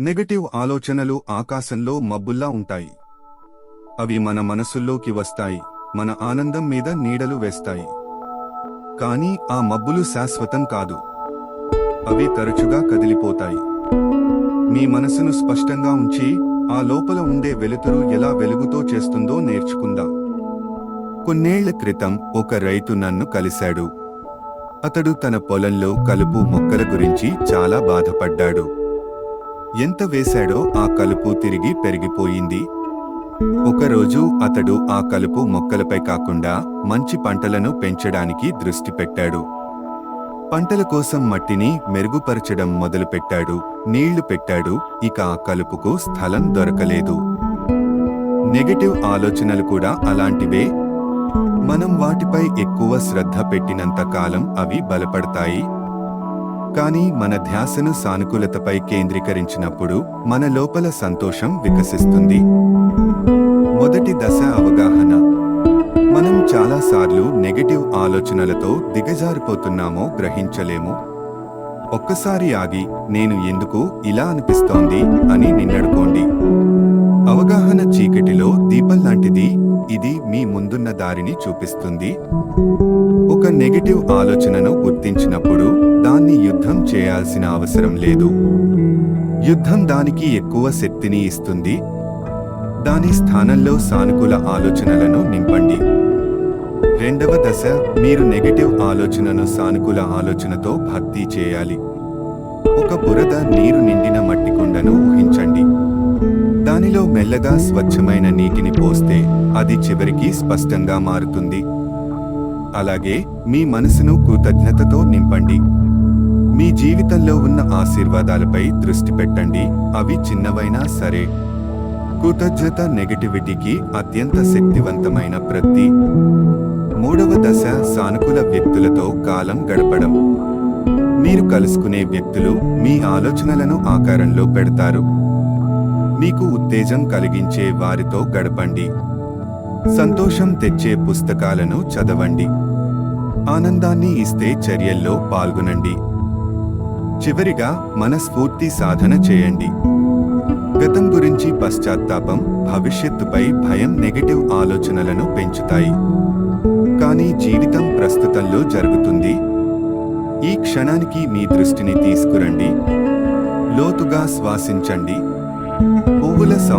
Negative ఆలోచనలు ఆకాశంలో మబ్బుల్లా ఉంటాయి. అవి మన మనసుల్లోకి వస్తాయి మన ఆనందం మీద నీడలు వేస్తాయి. కానీ ఆ మబ్బులు శాశ్వతం కాదు. అవి తరచుగా కదిలిపోతాయి. మీ మనసును స్పష్టంగా ఉంచి ఆ లోపల ఉండే వెలుతురు ఎలా వెలుగుతో చేస్తుందో నేర్చుకుందాం. కొన్నేళ్ళ క్రితం ఒక రైతు నన్ను కలిశాడు. అతడు తన పొలంలో కలుపు మొక్కల గురించి చాలా బాధపడ్డాడు. ఎంత వేశాడో ఆ కలుపు తిరిగి పెరిగిపోయింది. ఒకరోజు అతడు ఆ కలుపు మొక్కలపై కాకుండా మంచి పంటలను పెంచడానికి దృష్టి పెట్టాడు. పంటల కోసం మట్టిని మెరుగుపరచడం మొదలుపెట్టాడు. నీళ్ళు పెట్టాడు. ఇక ఆ కలుపుకు స్థలం దొరకలేదు. నెగటివ్ ఆలోచనలు కూడా అలాంటివే. మనం వాటిపై ఎక్కువ శ్రద్ధ పెట్టినంత కాలం అవి బలపడతాయి. కానీ మన ధ్యాసను సానుకూలతపై కేంద్రీకరించినప్పుడు మన లోపల సంతోషం వికసిస్తుంది. మొదటి దశ అవగాహన. మనం చాలాసార్లు నెగటివ్ ఆలోచనలతో దిగజారిపోతున్నామో గ్రహించలేము. ఒక్కసారి ఆగి నేను ఎందుకు ఇలా అనిపిస్తోంది అని నిన్నడుకోండి. అవగాహన చీకటిలో దీపం లాంటిది ఇది మీ ముందున్న దారిని చూపిస్తుంది. ఒక నెగటివ్ ఆలోచనను గుర్తించినప్పుడు యుద్ధం చేయాల్సిన అవసరం లేదు. యుద్ధం దానికి ఎక్కువ శక్తిని ఇస్తుంది. దాని స్థానంలో సానుకూల ఆలోచనలను నింపండి. రెండవ దశ మీరు నెగటివ్ ఆలోచనను సానుకూల ఆలోచనతో భర్తీ చేయాలి. ఒక బురద నీరు నిండిన మట్టి కుండను ఊహించండి. దానిలో మెల్లగా స్వచ్ఛమైన నీటిని పోస్తే అది చివరికి స్పష్టంగా మారుతుంది. అలాగే మీ మనసును కృతజ్ఞతతో నింపండి. మీ జీవితంలో ఉన్న ఆశీర్వాదాలపై దృష్టి పెట్టండి. అవి చిన్నవైనా సరే కృతజ్ఞత నెగటివిటీకి అత్యంత శక్తివంతమైన ప్రతి మూడవ దశ సానుకూల వ్యక్తులతో కాలం గడపడం. మీరు కలుసుకునే వ్యక్తులు మీ ఆలోచనలను ఆకారంలో పెడతారు. మీకు ఉత్తేజం కలిగించే వారితో గడపండి. సంతోషం తెచ్చే పుస్తకాలను చదవండి. ఆనందాన్ని ఇస్తే చర్యల్లో పాల్గొనండి. చివరిగా మనస్ఫూర్తి సాధన చేయండి. గతం గురించి పశ్చాత్తాపం భవిష్యత్తుపై భయం నెగటివ్ ఆలోచనలను పెంచుతాయి. కానీ జీవితం ప్రస్తుతంలో జరుగుతుంది. ఈ క్షణానికి మీ దృష్టిని తీసుకురండి. లోతుగా శ్వాసించండి. పువ్వుల సౌ